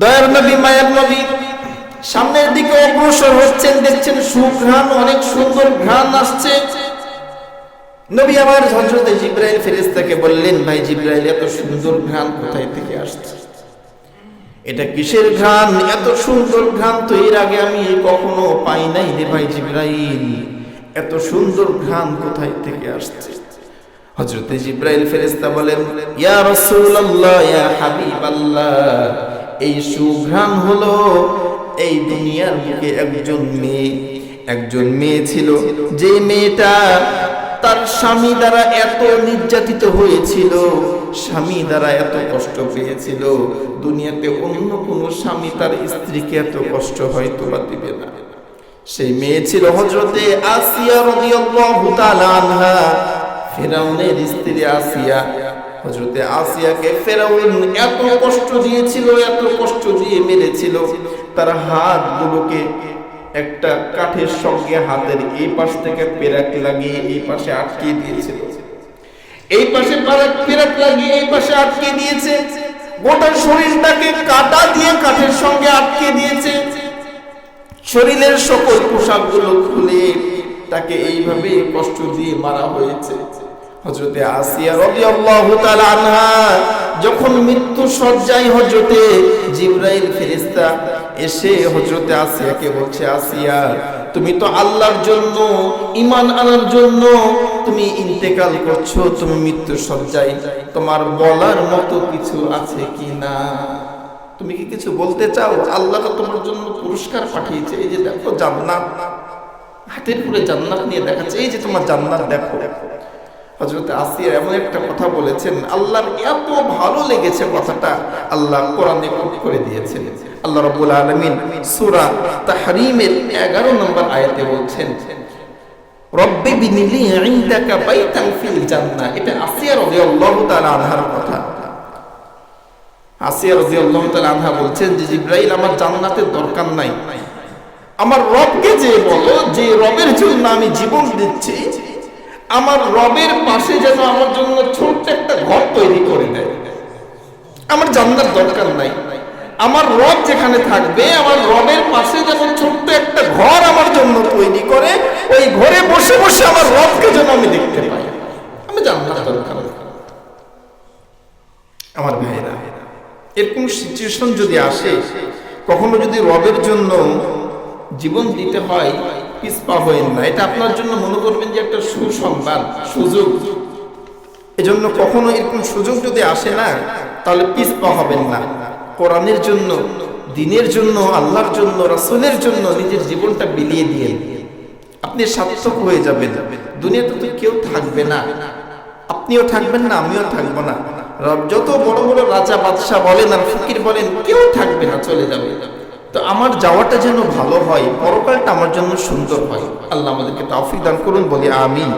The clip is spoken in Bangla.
দয়ার নবী, মায়ের নবী, সামনের দিকে অগ্রসর হচ্ছেন, দেখছেন সুঘ্রাণ, অনেক সুন্দর ঘ্রাণ আসছে। নবী আমার হজরত জিব্রাইল ফেরেশতাকে বললেন, ভাই জিব্রাইল, এত সুন্দর ঘ্রাণ কোথায় থেকে আসছে? এটা কিসের ঘ্রাণ? এত সুন্দর ঘ্রাণ তো এর আগে আমি কখনো পাই নাই রে ভাই জিব্রাইল। এত সুন্দর ঘ্রাণ কোথায় থেকে আসছে? হজরতে জিব্রাইল ফেরেস্তা বলেন, ইয়া রাসূলুল্লাহ, ইয়া হাবিবাল্লাহ এই সুঘ্রাণ হলো এই দুনিয়ার বুকে একজন মেয়ে। একজন মেয়ে ছিল। যে মেয়েটা তার স্বামী দ্বারা এত নির্যাতিত হয়েছিল, স্বামী দ্বারা এত কষ্ট পেয়েছিল। দুনিয়াতে অন্য কোনো স্বামী তার স্ত্রীকে এত কষ্ট হয়তো বা দিবে না। সেই মেয়ে ছিল হজরতে আসিয়া রাদিয়াল্লাহু তাআলা আনহা। ফেরাউনের স্ত্রী আসিয়া হজরতে আসিয়াকে ফেরাউন এত কষ্ট দিয়েছিল, এত কষ্ট দিয়ে মেরেছিল। তার হাতগুলোকে একটা কাঠের সঙ্গে হাতের এই পাশ থেকে পেরাক লাগিয়ে এই পাশে আটকে দিয়েছিল। এই পাশে পারাক, পেরাক লাগিয়ে এই পাশে আটকে দিয়েছে। গোটা শরীরটাকে কাটা দিয়ে কাঠের সঙ্গে আটকে দিয়েছে। শরীরের সকল পোশাকগুলো খুলে তাকে এইভাবে কষ্ট দিয়ে মারা হয়েছে। হজরতে আসিয়া রাদিয়াল্লাহু তাআলা আনহা, যখন মৃত্যু সজ্জায় হজরতে জিব্রাইল ফেরেশতা এসে হজরতে আসিয়াকে বলছে, আসিয়া, তুমি তো আল্লাহর জন্য, ঈমান আনার জন্য তুমি ইন্তেকাল করছ, তুমি মৃত্যু সজ্জায়। তোমার বলার মতো কিছু আছে কি না? তুমি কি কিছু বলতে চাও? আল্লাহ তোমার জন্য পুরস্কার পাঠিয়েছে। এই যে দেখো জান্নাত, হাতের পুরে জান্নাত নিয়ে দেখাচ্ছে। এই যে তোমার জান্নাত, দেখো। হজরত আসিয়া এমন একটা কথা বলেছেন, আল্লাহর এত ভালো লেগেছে কথাটা আল্লাহ কোরআনে করে দিয়েছেন। আল্লাহ তাহরিমের 11 নম্বর আয়াতে বলছেন, রব্বি বিনিলি ইনদাকা বাইতান ফিল জান্নাহ। এটা আসিয়া রাদিয়াল্লাহু তাআলা আনহার কথা। আসিয়া রাদিয়াল্লাহু তাআলা আনহা বলছেন যে, জিব্রাইল, আমার জান্নাতের দরকার নাই। আমার রবকে যে বলো, যে রবের জন্য আমি জীবন দিচ্ছি আমার রবের পাশে যেন আমার জন্য ছোট্ট একটা ঘর তৈরি করে দেয়। আমার জান্নার দরকার নাই। আমার রব যেখানে থাকবে, আমার রবের পাশে যেন ছোট্ট একটা ঘর আমার জন্য তৈরি করে, ওই ঘরে বসে বসে আমার রবকে যেন আমি দেখতে পাই। আমি জান্নার দরকার আমার ভাইরা, এরকম সিচুয়েশন যদি আসে, কখনো যদি রবের জন্য জীবন দিতে হয় পিসপা হয়েন না এটা আপনার জন্য মনে করবেন যে একটা সুসংবাদ, সুযোগ। এজন্য কখনো এরকম সুযোগ যদি আসে না, তাহলে পিসপা হবেন না। কোরআনের জন্য, দিনের জন্য, আল্লাহর জন্য, রাসূলের জন্য নিজের জীবনটা বিলিয়ে দিয়ে। আপনি সার্থক হয়ে যাবেন। দুনিয়াতে তো কেউ থাকবে না। আপনিও থাকবেন না, আমিও থাকব না। যত বড় বড় রাজা, বাদশাহ বলেন আর ফকির বলেন, কেউ থাকবে না, চলে যাবে। তো আমার যাওয়াটা যেন ভালো হয়, পরকালটা আমার জন্য সুন্দর হয়। আল্লাহ আমাদেরকে তৌফিক দান করুন, বলি আমিন।